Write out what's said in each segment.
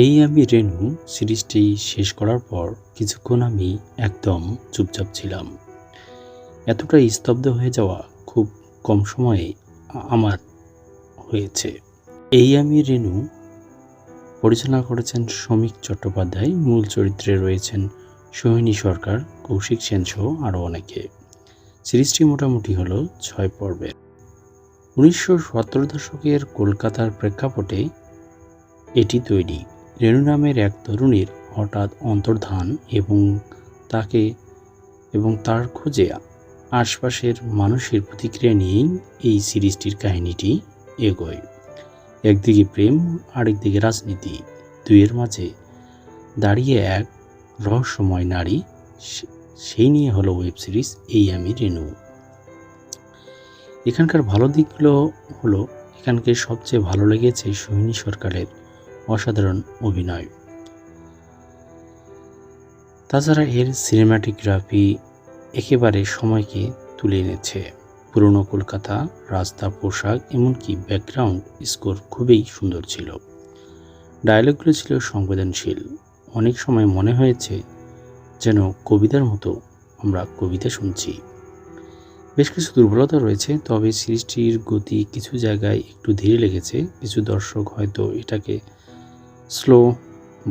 এই আমি রেনু সিরিজটি শেষ করার পর কিছুক্ষণ আমি একদম চুপচাপ ছিলাম। এতটা স্তব্ধ হয়ে যাওয়া খুব কম সময়ে আমার হয়েছে। এই আমি রেনু পরিচালনা করেছেন শ্রমিক চট্টোপাধ্যায়, মূল চরিত্রে রয়েছেন সোহিনী সরকার, কৌশিক সেন সহ আরও অনেকে। সিরিজটি মোটামুটি হলো ছয় পর্বের। উনিশশো সত্তর দশকের কলকাতার প্রেক্ষাপটে এটি তৈরি। রেণু নামের এক তরুণীর হঠাৎ অন্তর্ধান এবং তাকে এবং তার খোঁজে আশপাশের মানুষের প্রতিক্রিয়া নিয়েই এই সিরিজটির কাহিনীটি এগোয়। একদিকে প্রেম, আরেকদিকে রাজনীতি। দুইয়ের মাঝে দাঁড়িয়ে এক রহস্যময় নারী সেই নিয়ে হলো ওয়েব সিরিজ এই আমি রেণু। এখানকার ভালো দিকগুলো হলো, এখানকে সবচেয়ে ভালো লেগেছে সোহিনী সরকারের অসাধারণ অভিনয়। তাছাড়া এর সিনেমাটোগ্রাফি একেবারে সময়কে তুলে এনেছে। পুরনো কলকাতা, রাস্তা, পোশাক, এমনকি ব্যাকগ্রাউন্ড স্কোর খুবই সুন্দর ছিল। ডায়লগগুলো ছিল সংবেদনশীল। অনেক সময় মনে হয়েছে যেন কবিতার মতো আমরা কবিতা শুনছি। বেশ কিছু দুর্বলতা রয়েছে, তবে সিরিজটির গতি কিছু জায়গায় একটু ধীরে লেগেছে। কিছু দর্শক হয়তো এটাকে স্লো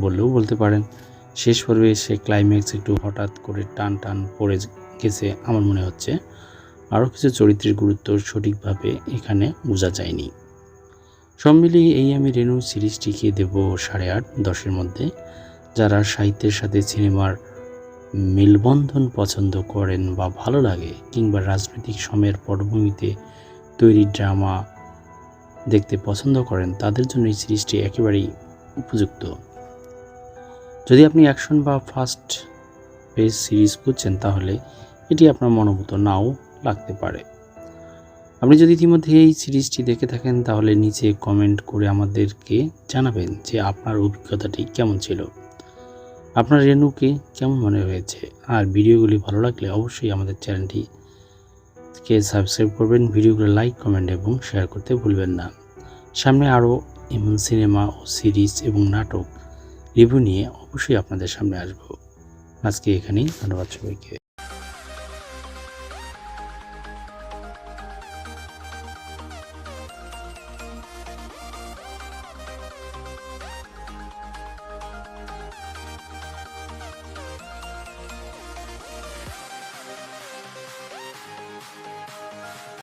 বললেও বলতে পারেন। শেষ পর্বে এসে ক্লাইম্যাক্স একটু হঠাৎ করে টান টান পড়ে গেছে আমার মনে হচ্ছে। আরও কিছু চরিত্রের গুরুত্ব সঠিকভাবে এখানে বোঝা যায়নি। সব মিলিয়ে এই আমি রেনু সিরিজটিকে দেব সাড়ে আট, দশের মধ্যে। যারা সাহিত্যের সাথে সিনেমার মেলবন্ধন পছন্দ করেন বা ভালো লাগে কিংবা রাজনৈতিক সময়ের পটভূমিতে তৈরি ড্রামা দেখতে পছন্দ করেন, তাদের জন্য এই সিরিজটি একেবারেই উপযুক্ত। যদি আপনি অ্যাকশন বা ফাস্ট পেজ সিরিজ খুঁজছেন, তাহলে এটি আপনার মনোভূত নাও লাগতে পারে। আপনি যদি ইতিমধ্যে এই সিরিজটি দেখে থাকেন, তাহলে নিচে কমেন্ট করে আমাদেরকে জানাবেন যে আপনার অভিজ্ঞতাটি কেমন ছিল। আপনার রেনুকে কেমন মনে হয়েছে? আর ভিডিওগুলি ভালো লাগলে অবশ্যই আমাদের চ্যানেলটিকে সাবস্ক্রাইব করবেন, ভিডিওগুলো লাইক, কমেন্ট এবং শেয়ার করতে ভুলবেন না। সামনে আরও এমন সিনেমা ও সিরিজ এবং নাটক রিভিউ নিয়ে অবশ্যই আপনাদের সামনে আসব। আজকে এখানেই, ধন্যবাদ সবাইকে।